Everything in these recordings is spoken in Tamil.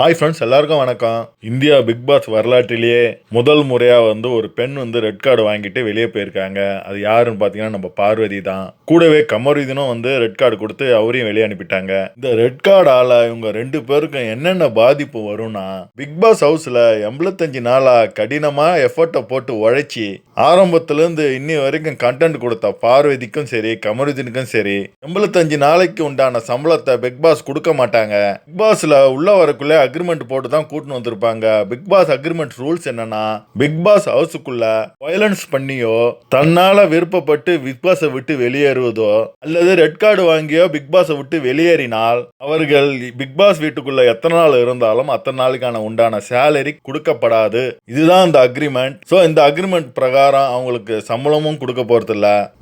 ஹாய் ஃப்ரெண்ட்ஸ் எல்லாருக்கும் வணக்கம். இந்தியா பிக் பாஸ் வரலாற்றிலேயே முதல் முறையாக வந்து ஒரு பெண் வந்து ரெட் கார்டு வாங்கிட்டு வெளியே போயிருக்காங்க. அது யாருன்னு பார்த்தீங்கன்னா நம்ம பார்வதி தான். கூடவே கமருதீனும் வந்து ரெட் கார்டு கொடுத்து அவரையும் வெளியே அனுப்பிட்டாங்க. இந்த ரெட் கார்டால் இவங்க ரெண்டு பேருக்கும் என்னென்ன பாதிப்பு வரும்னா பிக் பாஸ் ஹவுஸில் எண்பத்தஞ்சு நாளா கடினமாக எஃபர்ட்டை போட்டு உழைச்சி ஆரம்பத்துலேருந்து இன்னி வரைக்கும் கண்டென்ட் கொடுத்த பார்வதிக்கும் சரி கமருதீனுக்கும் சரி எண்பத்தஞ்சு நாளைக்கு உண்டான சம்பளத்தை பிக் பாஸ் கொடுக்க மாட்டாங்க. பிக் பாஸில் உள்ள வரக்குள்ளே அக்ரிமெண்ட் போட்டு தான் கூட்டின்னு வந்திருப்பாங்க. பிக் பாஸ் அக்ரிமெண்ட் ரூல்ஸ் என்னன்னா பிக் பாஸ் ஹவுஸுக்குள்ள வயலன்ஸ் பண்ணியோ தன்னால விருப்பப்பட்டு பிக் பாஸை விட்டு வெளியேறுவதோ அல்லது ரெட் கார்டு வாங்கியோ பிக் பாஸை விட்டு வெளியேறினால் அவர்கள் பிக் பாஸ் வீட்டுக்குள்ள எத்தனை நாள் இருந்தாலும் அத்தனை நாளுக்கான உண்டான சேலரி கொடுக்கப்படாது. இதுதான் இந்த அக்ரிமெண்ட் ஸோ இந்த அக்ரிமெண்ட் பிரகாரம் அவங்களுக்கு சம்பளமும் கொடுக்க போறது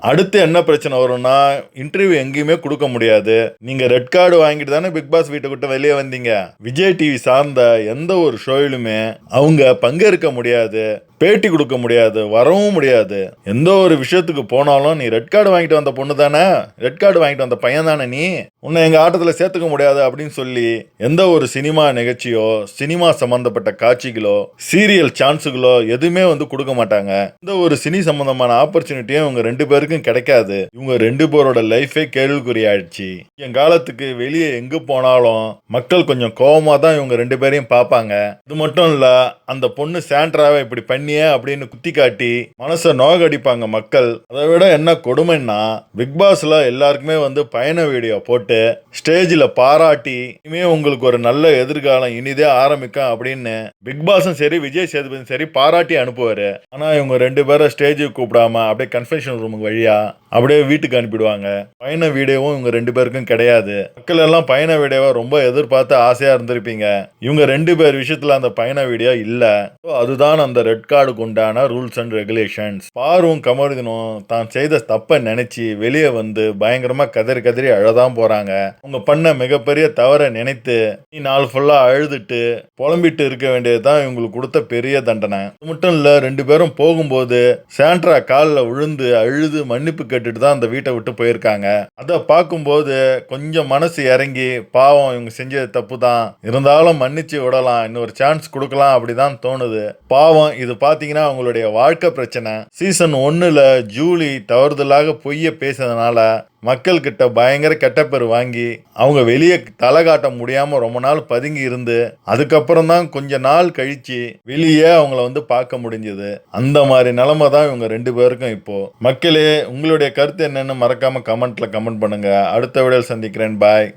அடுத்து என்ன பிரச்சனை வரும்னா இன்டர்வியூ எங்கேயுமே கொடுக்க முடியாது. நீங்க ரெட் கார்டு வாங்கிட்டு தானே பிக் பாஸ் வீட்டை விட்டு வெளியே வந்தீங்க. விஜய் டிவி சார்ந்த எந்த ஒரு ஷோயிலுமே அவங்க பங்கேற்க முடியாது. பேட்டி கொடுக்க முடியாது வரவும் முடியாது. எந்த ஒரு விஷயத்துக்கு போனாலும் நீ ரெட் கார்டு வாங்கிட்டு வந்த பொண்ணு தானே ரெட் கார்டு வாங்கிட்டு வந்த பையன் தானே நீ? உன்னை எங்கள் ஆட்டத்தில் சேர்த்துக்க முடியாது அப்படின்னு சொல்லி எந்த ஒரு சினிமா நிகழ்ச்சியோ சினிமா சம்மந்தப்பட்ட காட்சிகளோ சீரியல் சான்ஸுகளோ எதுவுமே வந்து கொடுக்க மாட்டாங்க. இந்த ஒரு சினி சம்மந்தமான ஆப்பர்ச்சுனிட்டியும் இவங்க ரெண்டு பேருக்கும் கிடைக்காது. இவங்க ரெண்டு பேரோட லைஃபே கேள்விக்குறி ஆயிடுச்சு என் காலத்துக்கு வெளியே எங்கே போனாலும் மக்கள் கொஞ்சம் கோபமாக தான் இவங்க ரெண்டு பேரையும் பார்ப்பாங்க. இது மட்டும் இல்லை அந்த பொண்ணு சாண்ட்ராவை இப்படி பண்ணி பண்ணியே அப்படின்னு குத்தி காட்டி மனசை நோகடிப்பாங்க மக்கள். அதை விட என்ன கொடுமைன்னா பிக் பாஸ்ல எல்லாருக்குமே வந்து பயண வீடியோ போட்டு ஸ்டேஜில் பாராட்டி இனிமே உங்களுக்கு ஒரு நல்ல எதிர்காலம் இனிதே ஆரம்பிக்கும் அப்படின்னு பிக் பாஸும் சரி விஜய் சேதுபதியும் சரி பாராட்டி அனுப்புவாரு. ஆனா இவங்க ரெண்டு பேரும் ஸ்டேஜுக்கு கூப்பிடாம அப்படியே கன்ஃபெஷன் ரூமுக்கு வழியா அப்படியே வீட்டுக்கு அனுப்பிடுவாங்க. பயண வீடியோவும் இவங்க ரெண்டு பேருக்கும் கிடையாது. மக்கள் எல்லாம் பயண வீடியோவை ரொம்ப எதிர்பார்த்து ஆசையா இருந்திருப்பீங்க. இவங்க ரெண்டு பேர் விஷயத்துல அந்த பயண வீடியோ இல்ல. So, அதுதான் அந்த ரெட் கார்டுக்கு உண்டான ரூல்ஸ் அண்ட் ரெகுலேஷன்ஸ் பாரும் கமருதினும் தான் செய்த தப்பை நினைச்சு வெளியே வந்து பயங்கரமா கதறி கதறி அழதான் போறாங்க. அவங்க பண்ண மிகப்பெரிய தவறை நினைத்து நீ நாள் ஃபுல்லா அழுதுட்டு புலம்பிட்டு இருக்க வேண்டியதுதான் இவங்களுக்கு கொடுத்த பெரிய தண்டனை. அது மட்டும் இல்ல ரெண்டு பேரும் போகும்போது சாண்ட்ரா காலில் விழுந்து அழுது மன்னிப்பு விட்டுட்டு தான் அந்த வீட்டை விட்டு போயிருக்காங்க. அதை பார்க்கும்போது கொஞ்சம் மனசு இறங்கி பாவம் இவங்க செஞ்சது தப்பு தான். இருந்தாலும் மன்னிச்சு விடலாம். இன்னொரு சான்ஸ் கொடுக்கலாம் அப்படிதான் தோணுது. பாவம் இது பார்த்தீங்கன்னா அவங்களுடைய வாழ்க்கை பிரச்சனை. சீசன் ஒன்னுல ஜூலி தவறுதலாக பொய்ய பேசுனதுனால மக்கள்கிட்ட பயங்கர பயங்கர கெட்டப்பேர் வாங்கி அவங்க வெளியே தலை காட்ட முடியாமல் ரொம்ப நாள் பதுங்கி இருந்து அதுக்கப்புறம் தான் கொஞ்ச நாள் கழிச்சு வெளியே அவங்கள வந்து பார்க்க முடிஞ்சது. அந்த மாதிரி நிலமை தான் இவங்க ரெண்டு பேருக்கும் இப்போது மக்களே உங்களுடைய கருத்து என்னென்னு மறக்காம கமெண்ட்டில் கமெண்ட் பண்ணுங்க. அடுத்த விடையில் சந்திக்கிறேன். பாய்